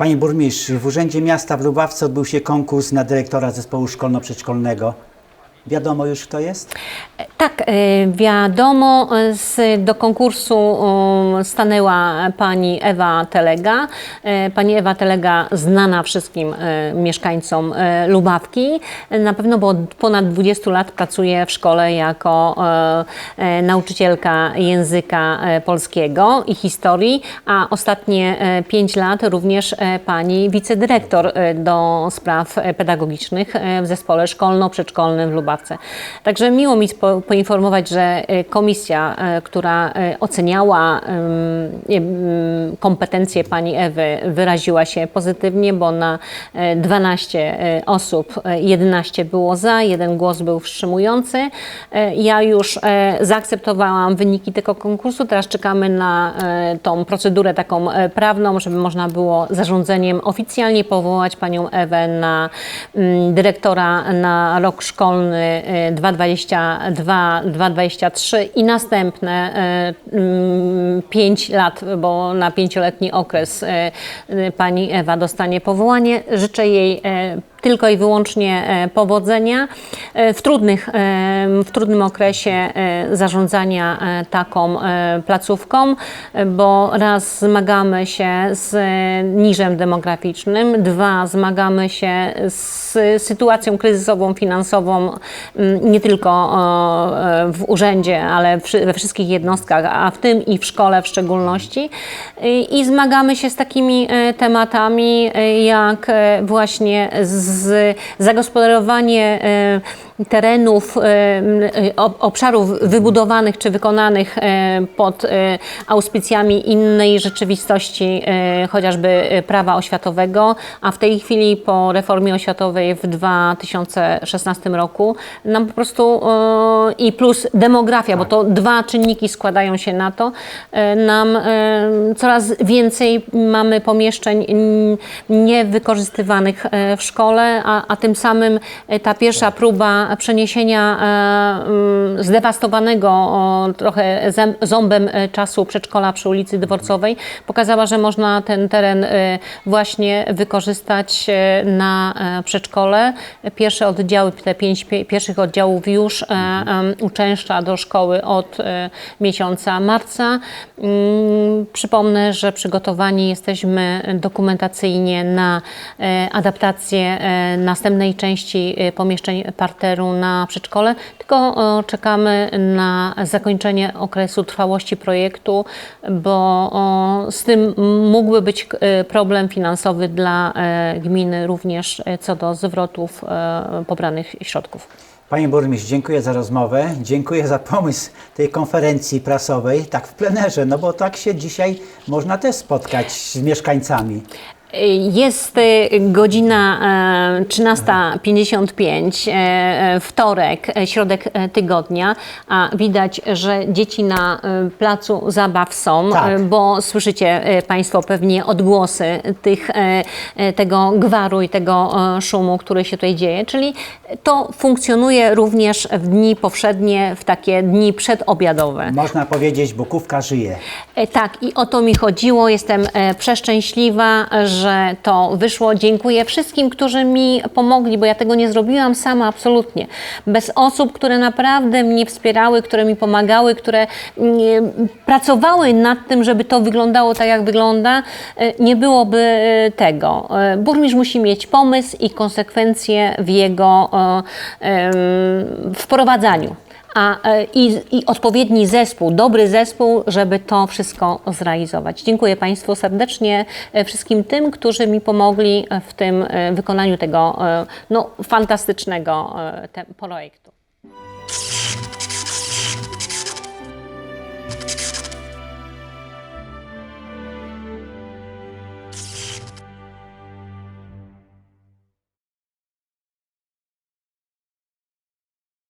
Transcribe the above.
Panie burmistrz, w Urzędzie Miasta w Lubawce odbył się konkurs na dyrektora zespołu szkolno-przedszkolnego. Wiadomo już kto jest? Tak, e, wiadomo, e, z, do konkursu um, stanęła pani Ewa Telega. E, Pani Ewa Telega znana wszystkim mieszkańcom Lubawki. Na pewno, bo od ponad 20 lat pracuje w szkole jako nauczycielka języka polskiego i historii, a ostatnie 5 lat również pani wicedyrektor do spraw pedagogicznych w zespole szkolno-przedszkolnym w Lubawce. Także miło mi poinformować, że e, komisja, e, która e, oceniała kompetencje pani Ewy, wyraziła się pozytywnie, bo na e, 12 e, osób e, 11 było za, jeden głos był wstrzymujący. Ja już zaakceptowałam wyniki tego konkursu, teraz czekamy na tą procedurę taką prawną, żeby można było zarządzeniem oficjalnie powołać panią Ewę na dyrektora na rok szkolny e, 2022-2023 i następne 5 lat, bo na pięcioletni okres e, e, pani Ewa dostanie powołanie. Życzę jej tylko i wyłącznie e, powodzenia e, w, trudnych, e, w trudnym okresie zarządzania taką placówką, bo raz zmagamy się z niżem demograficznym, dwa zmagamy się z sytuacją kryzysową, finansową nie tylko w urzędzie, ale we wszystkich jednostkach, a w tym i w szkole w szczególności. I- zmagamy się z takimi tematami jak właśnie z zagospodarowanie e, terenów, e, obszarów wybudowanych czy wykonanych e, pod e, auspicjami innej rzeczywistości, chociażby prawa oświatowego, a w tej chwili po reformie oświatowej w 2016 roku nam po prostu i plus demografia, bo to dwa czynniki składają się na to, nam coraz więcej mamy pomieszczeń niewykorzystywanych w szkole, a, a tym samym ta pierwsza próba przeniesienia e, mm, zdewastowanego trochę ząbem e, czasu przedszkola przy ulicy Dworcowej pokazała, że można ten teren e, właśnie wykorzystać na przedszkole. Pierwsze oddziały, te pięć pie- pierwszych oddziałów już uczęszcza do szkoły od miesiąca marca. Mm, Przypomnę, że przygotowani jesteśmy dokumentacyjnie na adaptację następnej części pomieszczeń parteru na przedszkole, tylko e, czekamy na zakończenie okresu trwałości projektu, bo z tym mógłby być e, problem finansowy dla e, gminy również co do zwrotów pobranych środków. Panie burmistrz, dziękuję za rozmowę, dziękuję za pomysł tej konferencji prasowej, tak w plenerze, no bo tak się dzisiaj można też spotkać z mieszkańcami. Jest y, godzina e, 13.55, e, e, wtorek, e, środek e, tygodnia, a widać, że dzieci na placu zabaw są, Tak. bo słyszycie Państwo pewnie odgłosy tych, tego gwaru i tego szumu, który się tutaj dzieje, czyli to funkcjonuje również w dni powszednie, w takie dni przedobiadowe. Można powiedzieć, bukówka żyje. E, Tak, i o to mi chodziło. Jestem e, przeszczęśliwa, że to wyszło. Dziękuję wszystkim, którzy mi pomogli, bo ja tego nie zrobiłam sama absolutnie. Bez osób, które naprawdę mnie wspierały, które mi pomagały, które mm, pracowały nad tym, żeby to wyglądało tak, jak wygląda, e, nie byłoby e, tego. E, Burmistrz musi mieć pomysł i konsekwencje w jego wprowadzaniu a, e, i, i odpowiedni zespół, dobry zespół, żeby to wszystko zrealizować. Dziękuję Państwu serdecznie, e, wszystkim tym, którzy mi pomogli w tym e, wykonaniu tego no, fantastycznego projektu.